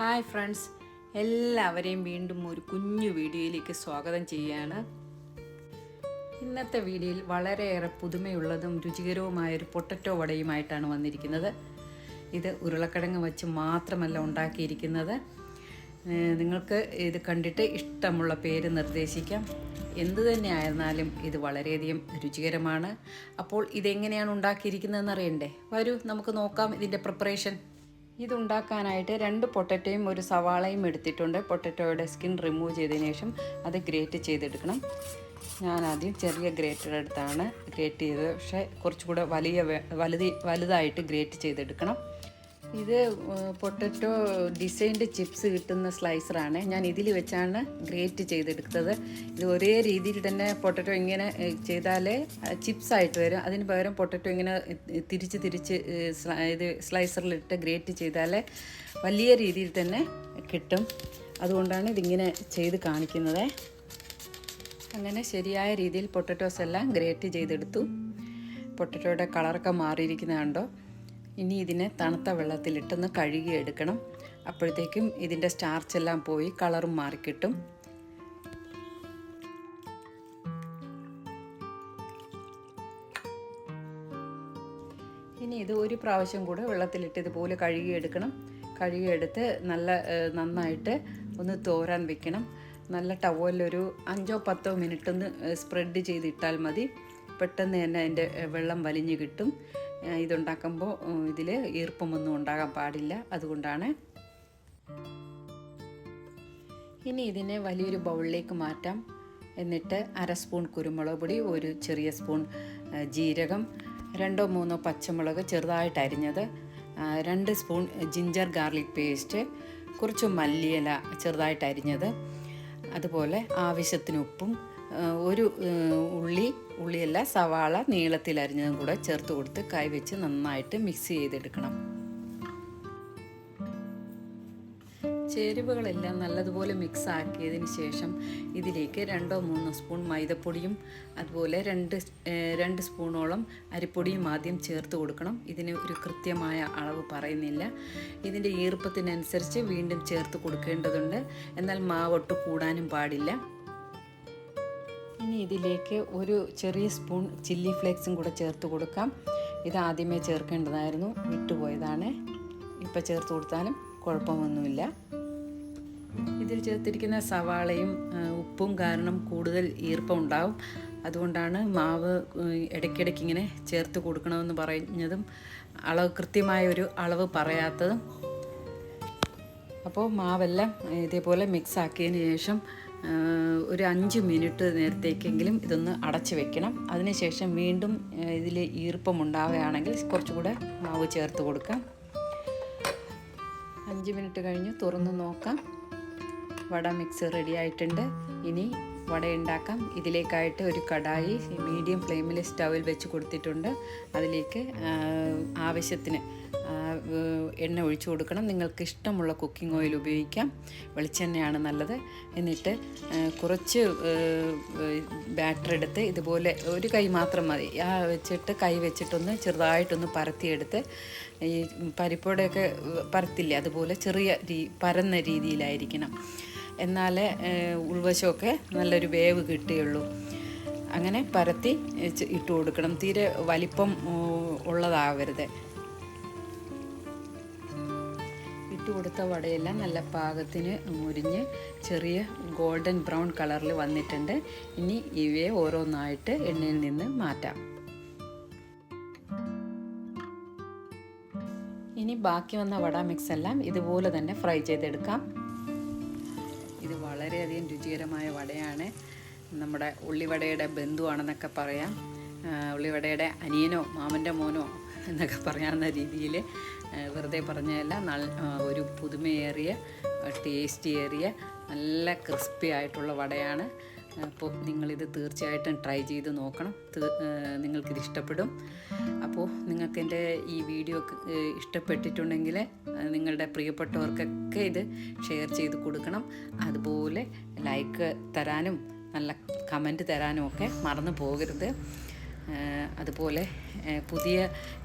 Hi friends. എല്ലാവരെയും വീണ്ടും ഒരു കുഞ്ഞു വീഡിയോയിലേക്ക് സ്വാഗതം ചെയ്യുകയാണ്. ഇന്നത്തെ വീഡിയോയിൽ വളരെയേറെ പുതുമയുള്ളതും രുചികരവുമായ ഒരു പൊട്ടറ്റോ വടയുമായിട്ടാണ് വന്നിരിക്കുന്നത്. ഇത് ഉരുളക്കിഴങ്ങ് വച്ച് മാത്രമല്ല ഉണ്ടാക്കിയിരിക്കുന്നത്. നിങ്ങൾക്ക് ഇത് കണ്ടിട്ട് ഇഷ്ടമുള്ള പേര് നിർദ്ദേശിക്കാം. എന്തു തന്നെ ആയിരുന്നാലും ഇത് വളരെയധികം രുചികരമാണ്. അപ്പോൾ ഇതെങ്ങനെയാണ് ഉണ്ടാക്കിയിരിക്കുന്നതെന്ന് അറിയണ്ടേ? വരൂ നമുക്ക് നോക്കാം ഇതിന്റെ പ്രിപ്പറേഷൻ. ഇതുണ്ടാക്കാനായിട്ട് രണ്ട് പൊട്ടറ്റോയും ഒരു സവാളയും എടുത്തിട്ടുണ്ട്. പൊട്ടറ്റോയുടെ സ്കിൻ റിമൂവ് ചെയ്തതിന് ശേഷം അത് ഗ്രേറ്റ് ചെയ്തെടുക്കണം. ഞാൻ ആദ്യം ചെറിയ ഗ്രേറ്റർ എടുത്താണ് ഗ്രേറ്റ് ചെയ്തത്. പക്ഷേ കുറച്ചുകൂടെ വലിയ വലുതി വലുതായിട്ട് ഗ്രേറ്റ് ചെയ്തെടുക്കണം. ഇത് പൊട്ടറ്റോ ഡിസൈൻഡ് ചിപ്സ് കിട്ടുന്ന സ്ലൈസറാണ്. ഞാൻ ഇതിൽ വെച്ചാണ് ഗ്രേറ്റ് ചെയ്തെടുത്തത്. ഇത് ഒരേ രീതിയിൽ തന്നെ പൊട്ടറ്റോ ഇങ്ങനെ ചെയ്താലേ ചിപ്സ് ആയിട്ട് വരും. അതിന് പകരം പൊട്ടറ്റോ ഇങ്ങനെ തിരിച്ച് തിരിച്ച് ഇത് സ്ലൈസറിലിട്ട് ഗ്രേറ്റ് ചെയ്താലേ വലിയ രീതിയിൽ തന്നെ കിട്ടും. അതുകൊണ്ടാണ് ഇതിങ്ങനെ ചെയ്ത് കാണിക്കുന്നത്. അങ്ങനെ ശരിയായ രീതിയിൽ പൊട്ടറ്റോസ് എല്ലാം ഗ്രേറ്റ് ചെയ്തെടുത്തു. പൊട്ടറ്റോയുടെ കളറൊക്കെ മാറിയിരിക്കുന്ന കണ്ടോ ഇനി ഇതിനെ തണുത്ത വെള്ളത്തിലിട്ടൊന്ന് കഴുകി എടുക്കണം അപ്പോഴത്തേക്കും ഇതിന്റെ സ്റ്റാർച്ച് എല്ലാം പോയി കളറും മാറിക്കിട്ടും. ഇനി ഇത് ഒരു പ്രാവശ്യം കൂടെ വെള്ളത്തിലിട്ട് ഇതുപോലെ കഴുകിയെടുക്കണം. കഴുകിയെടുത്ത് നല്ല നന്നായിട്ട് ഒന്ന് തോരാൻ വെക്കണം. നല്ല ടവലിലൊരു അഞ്ചോ പത്തോ മിനിറ്റ് ഒന്ന് സ്പ്രെഡ് ചെയ്തിട്ടാൽ മതി. പെട്ടെന്ന് തന്നെ അതിന്റെ വെള്ളം വലിഞ്ഞു കിട്ടും. ഇതുണ്ടാക്കുമ്പോൾ ഇതിൽ ഈർപ്പമൊന്നും ഉണ്ടാകാൻ പാടില്ല. അതുകൊണ്ടാണ് ഇനി ഇതിനെ വലിയൊരു ബൗളിലേക്ക് മാറ്റാം. എന്നിട്ട് അര സ്പൂൺ കുരുമുളക് പൊടി ഒരു ചെറിയ സ്പൂൺ ജീരകം രണ്ടോ മൂന്നോ പച്ചമുളക് ചെറുതായിട്ട് അരിഞ്ഞത് രണ്ട് സ്പൂൺ ജിഞ്ചർ ഗാർലിക് പേസ്റ്റ് കുറച്ച് മല്ലിയില ചെറുതായിട്ട് അരിഞ്ഞത് അതുപോലെ ആവശ്യത്തിന് ഉപ്പും ഒരു ഉള്ളി ഉള്ളിയല്ല സവാള നീളത്തിൽ അരിഞ്ഞതും കൂടെ ചേർത്ത് കൊടുത്ത് കൈവച്ച് നന്നായിട്ട് മിക്സ് ചെയ്തെടുക്കണം. ചേരുവകളെല്ലാം നല്ലതുപോലെ മിക്സ് ആക്കിയതിന് ശേഷം ഇതിലേക്ക് രണ്ടോ മൂന്നോ സ്പൂൺ മൈദപ്പൊടിയും അതുപോലെ രണ്ട് രണ്ട് സ്പൂണോളം അരിപ്പൊടിയും ആദ്യം ചേർത്ത് കൊടുക്കണം. ഇതിന് ഒരു കൃത്യമായ അളവ് പറയുന്നില്ല. ഇതിന്റെ ഈർപ്പത്തിനനുസരിച്ച് വീണ്ടും ചേർത്ത് കൊടുക്കേണ്ടതുണ്ട്. എന്നാൽ മാവൊട്ട് കൂടാനും പാടില്ല. ഇനി ഇതിലേക്ക് ഒരു ചെറിയ സ്പൂൺ ചില്ലി ഫ്ലേക്സും കൂടെ ചേർത്ത് കൊടുക്കാം. ഇത് ആദ്യമേ ചേർക്കേണ്ടതായിരുന്നു. വിട്ടുപോയതാണ് ഇപ്പം ചേർത്ത് കൊടുത്താലും കുഴപ്പമൊന്നുമില്ല. ഇതിൽ ചേർത്തിരിക്കുന്ന സവാളയും ഉപ്പും കാരണം കൂടുതൽ ഈർപ്പം ഉണ്ടാവും. അതുകൊണ്ടാണ് മാവ് ഇടയ്ക്കിടയ്ക്ക് ഇങ്ങനെ ചേർത്ത് കൊടുക്കണമെന്ന് പറഞ്ഞതും അളവ് കൃത്യമായ ഒരു അളവ് പറയാത്തതും. അപ്പോൾ മാവെല്ലാം ഇതേപോലെ മിക്സ് ആക്കിയതിന് ശേഷം ഒരു അഞ്ച് മിനിറ്റ് നേരത്തേക്കെങ്കിലും ഇതൊന്ന് അടച്ചു വെക്കണം. അതിനുശേഷം വീണ്ടും ഇതിൽ ഈർപ്പം ഉണ്ടാവുകയാണെങ്കിൽ കുറച്ചുകൂടെ മാവ് ചേർത്ത് കൊടുക്കാം. അഞ്ച് മിനിറ്റ് കഴിഞ്ഞ് തുറന്ന് നോക്കാം. വട മിക്സ് റെഡി ആയിട്ടുണ്ട്. ഇനി വട ഉണ്ടാക്കാം ഇതിലേക്കായിട്ട് ഒരു കടായി മീഡിയം ഫ്ലെയിമിൽ സ്റ്റവിൽ വെച്ച് കൊടുത്തിട്ടുണ്ട്. അതിലേക്ക് ആവശ്യത്തിന് എണ്ണ ഒഴിച്ചു കൊടുക്കണം. നിങ്ങൾക്ക് ഇഷ്ടമുള്ള കുക്കിംഗ് ഓയിൽ ഉപയോഗിക്കാം. വെളിച്ചെണ്ണയാണ് നല്ലത്. എന്നിട്ട് കുറച്ച് ബാറ്റർ എടുത്ത് ഇതുപോലെ ഒരു കൈ മാത്രം മതി. ആ വെച്ചിട്ട് കൈ വെച്ചിട്ടൊന്ന് ചെറുതായിട്ടൊന്ന് പരത്തിയെടുത്ത് ഈ പരിപ്പോടെയൊക്കെ പരത്തില്ലേ? അതുപോലെ ചെറിയ രീ പരന്ന രീതിയിലായിരിക്കണം. എന്നാലേ ഉൾവശമൊക്കെ നല്ലൊരു വേവ് കിട്ടുകയുള്ളൂ അങ്ങനെ പരത്തി ഇട്ട് കൊടുക്കണം. തീരെ വലിപ്പം ഉള്ളതാവരുത്. ഇട്ട് കൊടുത്ത വടയെല്ലാം നല്ല പാകത്തിന് മുരിഞ്ഞ് ചെറിയ ഗോൾഡൻ ബ്രൗൺ കളറിൽ വന്നിട്ടുണ്ട്. ഇനി ഇവയെ ഓരോന്നായിട്ട് എണ്ണയിൽ നിന്ന് മാറ്റാം. ഇനി ബാക്കി വന്ന വട മിക്സ് എല്ലാം ഇതുപോലെ തന്നെ ഫ്രൈ ചെയ്തെടുക്കാം. വളരെയധികം രുചികരമായ വടയാണ്. നമ്മുടെ ഉള്ളിവടയുടെ ബന്ധുവാണെന്നൊക്കെ പറയാം. ഉള്ളിവടയുടെ അനിയനോ മാമന്റെ മോനോ എന്നൊക്കെ പറയാവുന്ന രീതിയിൽ വെറുതെ പറഞ്ഞതല്ല ഒരു പുതുമയേറിയ ടേസ്റ്റിയേറിയ നല്ല ക്രിസ്പി ആയിട്ടുള്ള വടയാണ്. അപ്പോൾ നിങ്ങളിത് തീർച്ചയായിട്ടും ട്രൈ ചെയ്ത് നോക്കണം. നിങ്ങൾക്കിത് ഇഷ്ടപ്പെടും. അപ്പോൾ നിങ്ങൾക്ക് എന്റെ ഈ വീഡിയോ ഇഷ്ടപ്പെട്ടിട്ടുണ്ടെങ്കിൽ നിങ്ങളുടെ പ്രിയപ്പെട്ടവർക്കൊക്കെ ഇത് ഷെയർ ചെയ്ത് കൊടുക്കണം. അതുപോലെ ലൈക്ക് തരാനും നല്ല കമന്റ് തരാനും ഒക്കെ മറന്നു പോകരുത്. അതുപോലെ പുതിയ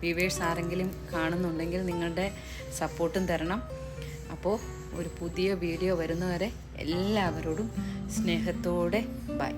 വ്യൂവേഴ്സ് ആരെങ്കിലും കാണുന്നുണ്ടെങ്കിൽ നിങ്ങളുടെ സപ്പോർട്ടും തരണം. അപ്പോൾ ഒരു പുതിയ വീഡിയോ വരുന്നവരെ എല്ലാവരോടും സ്നേഹത്തോടെ ബൈ.